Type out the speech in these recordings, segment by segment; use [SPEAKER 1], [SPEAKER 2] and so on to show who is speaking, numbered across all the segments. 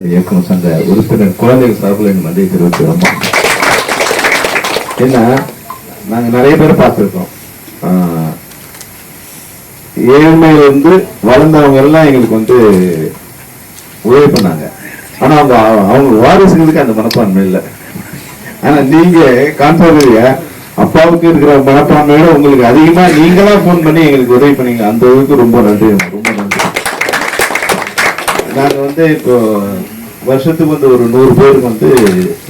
[SPEAKER 1] இயக்குனர் சங்க உறுப்பினர் குழந்தைகள் சார்பில் என் தெரிவித்து தெரிவிக்கிறோம் ஏன்னா நாங்க நிறைய பேர் பார்த்துருக்கோம். ஆஹ், ஏழ்மையிலிருந்து வளர்ந்தவங்க எல்லாம் எங்களுக்கு வந்து உதவி பண்ணாங்க. ஆனா அவங்க அவங்க வாரிசுகளுக்கு அந்த மனப்பான்மை இல்லை. ஆனா நீங்க கான்சர்வேட்டிவா அப்பாவுக்கு இருக்கிற மனப்பான்மையோட உங்களுக்கு அதிகமா நீங்களா ஃபோன் பண்ணி எங்களுக்கு உதவி பண்ணீங்க. அந்த அளவுக்கு ரொம்ப நன்றி நாங்கள் வந்து இப்போ வருஷத்துக்கு வந்து ஒரு நூறு பேருக்கு வந்து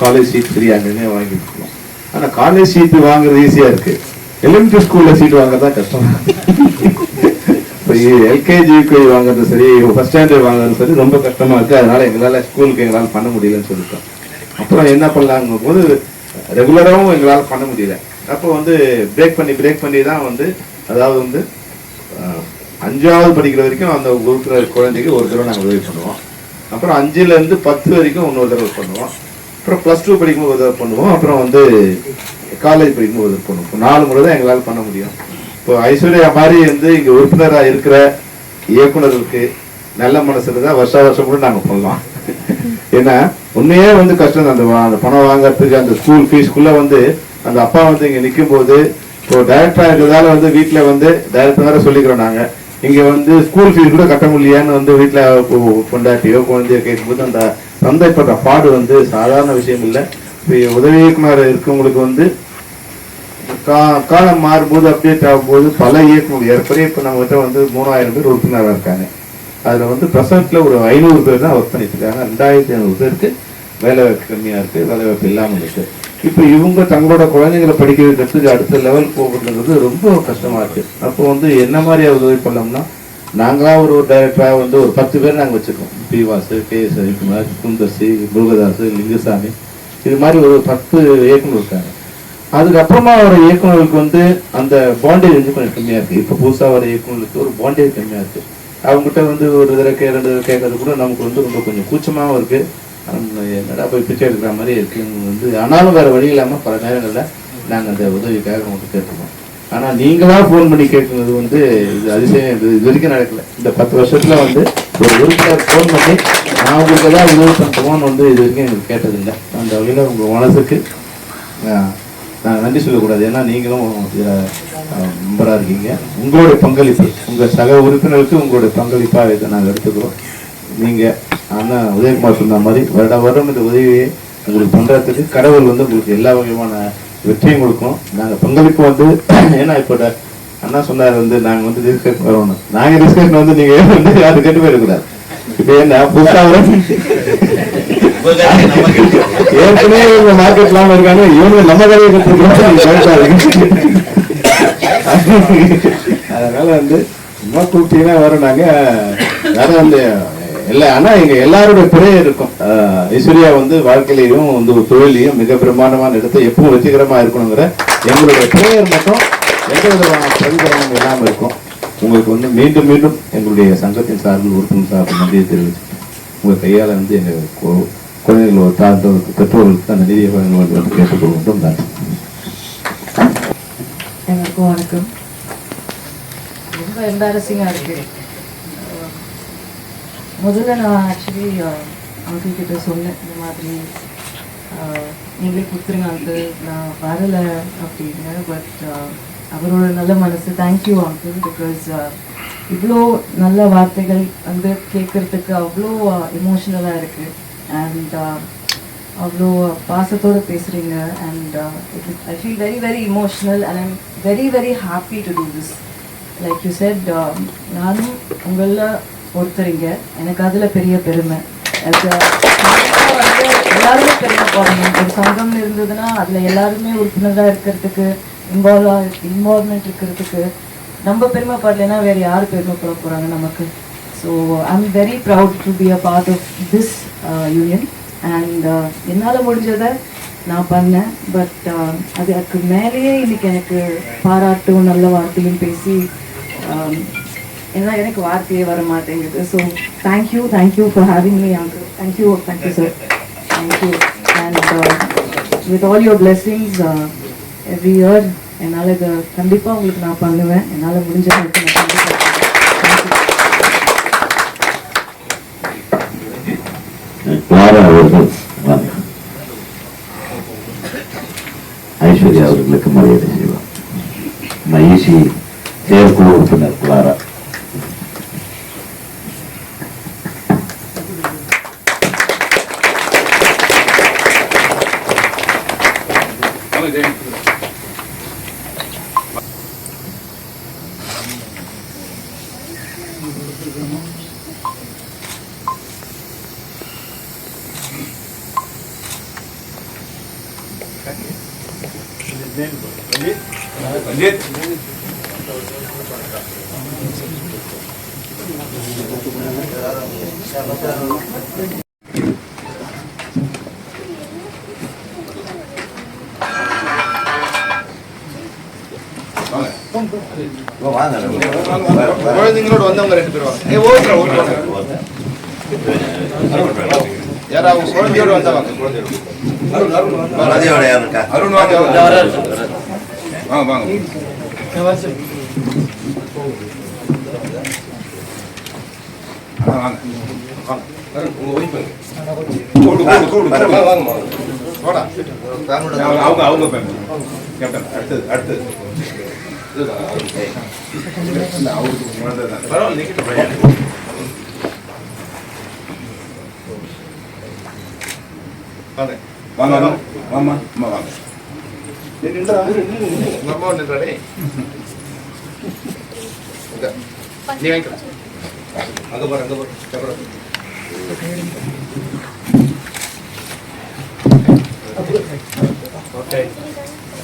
[SPEAKER 1] காலேஜ் சீட் ஃப்ரீயாங்கன்னே வாங்கிட்டு ஆனால் காலேஜ் சீட்டு வாங்குறது ஈஸியாக இருக்குது எலிமெண்ட்ரி ஸ்கூலில் சீட் வாங்குறதா தான் கஷ்டம். இப்போ எல்கேஜி யூகேஜி வாங்குறது சரி ஃபஸ்ட் ஸ்டாண்டர்ட் வாங்குறது சரி ரொம்ப கஷ்டமாக இருக்குது அதனால் எங்களால் ஸ்கூலுக்கு எங்களால் பண்ண முடியலன்னு சொல்லிட்டோம். அப்புறம் என்ன பண்ணலாங்கும் போது ரெகுலராகவும் எங்களால் பண்ண முடியல. அப்போ வந்து பிரேக் பண்ணி பிரேக் பண்ணி தான் வந்து அதாவது வந்து அஞ்சாவது படிக்கிற வரைக்கும் அந்த உறுப்பினர் குழந்தைக்கு ஒரு தடவை நாங்கள் உதவி பண்ணுவோம். அப்புறம் அஞ்சுலேருந்து பத்து வரைக்கும் இன்னொரு தடவை பண்ணுவோம். அப்புறம் ப்ளஸ் டூ படிக்கும்போது உதவி பண்ணுவோம். அப்புறம் வந்து காலேஜ் படிக்கும்போது உதவி பண்ணுவோம். இப்போ நாலு முறை தான் எங்களால் பண்ண முடியும். இப்போ ஐஸ்வர்யா மாதிரி வந்து இங்கே உறுப்பினராக இருக்கிற இயக்குனர்களுக்கு நல்ல மனசுல தான் வருஷா வருஷம் கூட நாங்கள் பண்ணலாம். ஏன்னா உண்மையே வந்து கஷ்டம் தான். அந்த அந்த பணம் வாங்குறதுக்கு அந்த ஸ்கூல் ஃபீஸ்க்குள்ளே வந்து அந்த அப்பா வந்து இங்கே நிற்கும் போது இப்போ டைரக்டராக இருக்கிறதால வந்து வீட்டில் வந்து டைரக்டர் வேறு சொல்லிக்கிறோம் நாங்கள் இங்கே வந்து ஸ்கூல் ஃபீஸ் கூட கட்ட முடியலையான்னு வந்து வீட்டில் கொண்டாட்டியோ பொண்டாட்டியோ குழந்தையோ கேட்கும்போது அந்த தந்தைப்பட்ட பாடு வந்து சாதாரண விஷயம் இல்லை. இப்போ உதவி இயக்குனர் இருக்கவங்களுக்கு வந்து கா- காலம் மாறும்போது அப்டேட் ஆகும்போது பல இயக்குனர் ஏற்கனவே இப்போ நம்மகிட்ட வந்து மூணாயிரம் பேர் உறுப்பினராக இருக்காங்க. அதில் வந்து ப்ரெசண்ட்டில் ஒரு ஐநூறு பேர் தான் ஒர்க் பண்ணிட்டு இருக்காங்க. ரெண்டாயிரத்தி ஐநூறு பேருக்கு வேலை வாய்ப்பு இருக்குது இருக்கு வேலை வாய்ப்பு இல்லாமல் இருக்குது இப்போ இவங்க தங்களோட குழந்தைங்களை படிக்க வைக்கிறதுக்கு அடுத்த லெவல் போகிறதுங்கிறது ரொம்ப கஷ்டமாக இருக்குது அப்போ வந்து என்ன மாதிரி உதவி பண்ணோம்னா நாங்களாம் ஒரு டைரக்டராக வந்து ஒரு பத்து பேர் நாங்கள் வச்சுருக்கோம். P Vasu K S Ravikumar Sundar C Murugadoss Lingusamy. இது மாதிரி ஒரு பத்து இயக்குனர் இருக்காங்க. அதுக்கப்புறமா வர இயக்குனர்களுக்கு வந்து அந்த பாண்டேஜ் வந்து கொஞ்சம் கம்மியாக இருக்குது இப்போ புதுசாக வர இயக்குநர்களுக்கு ஒரு பாண்டேஜ் கம்மியாக இருக்குது அவங்ககிட்ட வந்து ஒரு தடவை கே ரெண்டு தடவை கேட்கறது கூட நமக்கு வந்து ரொம்ப கொஞ்சம் கூச்சமாகவும் இருக்குது என்னடா போய் பிச்சை எடுக்கிற மாதிரி இருக்குன்னு வந்து ஆனாலும் வேற வழி இல்லாமல் பல நேரங்களில் நாங்கள் அந்த உதவிக்காக உங்களுக்கு கேட்டுருக்கோம். ஆனால் நீங்களாக ஃபோன் பண்ணி கேட்கறது வந்து இது அதிசயம். இது இது வரைக்கும் நடக்கலை. இந்த பத்து வருஷத்தில் வந்து ஒரு உறுப்பினர் ஃபோன் பண்ணி நான் உங்களுக்கு தான் உதவி பண்ணுறோம்னு வந்து இது வரைக்கும் எனக்கு கேட்டதில்லை. அந்த வகையில் உங்கள் மனசுக்கு நான் நன்றி சொல்லக்கூடாது. ஏன்னா நீங்களும் இதில் மெம்பராக இருக்கீங்க. உங்களுடைய பங்களிப்பு உங்கள் சக உறுப்பினருக்கு உங்களுடைய பங்களிப்பாக இதை நாங்கள் எடுத்துக்கிறோம். நீங்கள் ஆனால் உதயகுமார் சொன்ன மாதிரி வருட வருடம் இந்த உதவியை உங்களுக்கு பண்ணுறதுக்கு கடவுள் வந்து உங்களுக்கு எல்லா வகையான வெற்றியும் கொடுக்கும். நாங்கள் பங்களிப்பு வந்து ஏன்னா இப்போ ட- அண்ணா சொன்னார் வந்து நாங்கள் வந்து டிஸ்கஸ் வரணும். நாங்கள் டிஸ்கஷன் வந்து நீங்கள் வந்து யாரும் கேட்டு போயிடக்கூடாது? இப்போ என்ன புதுசாக வர ஏற்கனவே இவங்க மார்க்கெட் இல்லாமல் இருக்காங்க. இவங்க நம்ம கதையை கற்றுக்கிறோம் அதனால வந்து சும்மா கூப்பிட்டீங்கன்னா வரோம். நாங்க வேற வந்து இல்லை ஆனால் எங்கள் எல்லாரோட பிறைய இருக்கும். ஐஸ்வர்யா வந்து வாழ்க்கையிலையும் வந்து ஒரு தொழிலையும் மிக பிரமாண்டமான இடத்தை எப்பவும் வெற்றிகரமாக இருக்கணுங்கிற எங்களுடைய பிரேயர் மட்டும் எந்த விதமான பிரதிபலனும் இல்லாமல் இருக்கும். உங்களுக்கு வந்து மீண்டும் மீண்டும் எங்களுடைய சங்கத்தின் சார்பில் உறுப்பினர் சார்பில் நன்றியை தெரிவிச்சு உங்கள் கையால் வந்து எங்கள் குழந்தைகள் ஒரு தாழ்ந்தவருக்கு பெற்றோர்களுக்கு தான் நிதியை வழங்க வேண்டும் என்று கேட்டுக்கொள்கின்றோம் நன்றி.
[SPEAKER 2] எல்லாருக்கும் வணக்கம். ரொம்ப எம்பாரசிங்காக இருக்கு. முதல்ல நான் ஆக்சுவலி uh, அங்கிள் கிட்ட சொன்னேன் இந்த மாதிரி uh, நீங்களே கொடுத்துருங்க அங்கிள் நான் வரலை அப்படின்னு பட் uh, அவரோட நல்ல மனசு தேங்க்யூ அங்கிள் பிகாஸ் இவ்வளோ நல்ல வார்த்தைகள் வந்து கேட்கறதுக்கு அவ்வளோ எமோஷ்னலாக இருக்குது அண்ட் அவ்வளோ பாசத்தோடு பேசுகிறீங்க and I feel very very emotional and I'm very very happy to do this like you said நானும் உங்களில் ஒருத்தருங்க. எனக்கு அதில் பெரிய பெருமை. எல்லாருமே பெருமை போகிறீங்க ஒரு சங்கம் இருந்ததுன்னா அதில் எல்லாருமே உறுப்பினராக இருக்கிறதுக்கு இன்வால்வ் இன்வால்மெண்ட் இருக்கிறதுக்கு நம்ம பெருமைப்படலைன்னா வேறு யார் பெருமைப்பட போகிறாங்க நமக்கு? So I'm very proud to be a part of this union and என்னால் முடிஞ்சதை நான் பண்ணேன். பட் uh, அதுக்கு மேலேயே இன்னைக்கு எனக்கு பாராட்டும் நல்ல வார்த்தையும் பேசி um, ஏன்னா எனக்கு வார்த்தையே வர மாட்டேங்குது so thank you thank you for having me uncle thank you thank you sir thank you and with all your blessings every year என்னால் இதை கண்டிப்பாக உங்களுக்கு நான் பண்ணுவேன். என்னால் முடிஞ்ச அளவுக்கு நான் கண்டிப்பாக
[SPEAKER 3] ஐஸ்வர்யா அவர்களுக்கு மரியாதை செய்வார் நான் ஈசி செயற்குழு உறுப்பினர் குளாரா めて。Thank you.
[SPEAKER 4] குழந்தைங்களோட வந்தவங்க ரெண்டு பேரும் வாங்க. ஏய், ஓட்டுறா, ஓட்டுறா. யாரா அவங்க குழந்தையோட வந்தவங்க குழந்தையோட. அருண் வாங்க வாங்க வாங்க வாங்க வாங்க. அவங்க அவங்க அடுத்தது அடுத்தது வாங்க. வாங்க வாங்க வாமா அம்மா வாங்க உங்க அம்மா நின்றாடே இங்க. நீ வாங்கிக்கலாம் அங்க பாரு அங்க பாரு சக்கரம். ஓகே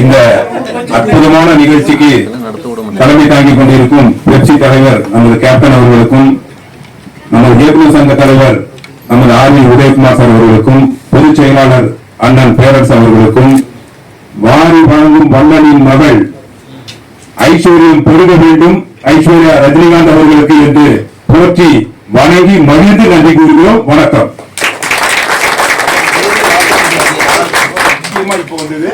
[SPEAKER 5] இந்த அற்புதமான நிகழ்ச்சிக்கு தலைமை தாங்கிக் கொண்டிருக்கும் புரட்சி தலைவர் நமது கேப்டன் அவர்களுக்கும் நமது இயக்குநர் சங்க தலைவர் நமது ஆர்வி உதயகுமார் சார் அவர்களுக்கும் பொதுச் செயலாளர் அண்ணன் பேரரசு அவர்களுக்கும் வாரி வழங்கும் வண்ணனின் மகள் ஐஸ்வர்யம் பெருக வேண்டும். ஐஸ்வர்யா ரஜினிகாந்த் அவர்களுக்கு என்று போற்றி வணங்கி மகிழ்ந்து நன்றி கூறுகிறோம். வணக்கம்.
[SPEAKER 4] இப்போ வந்தது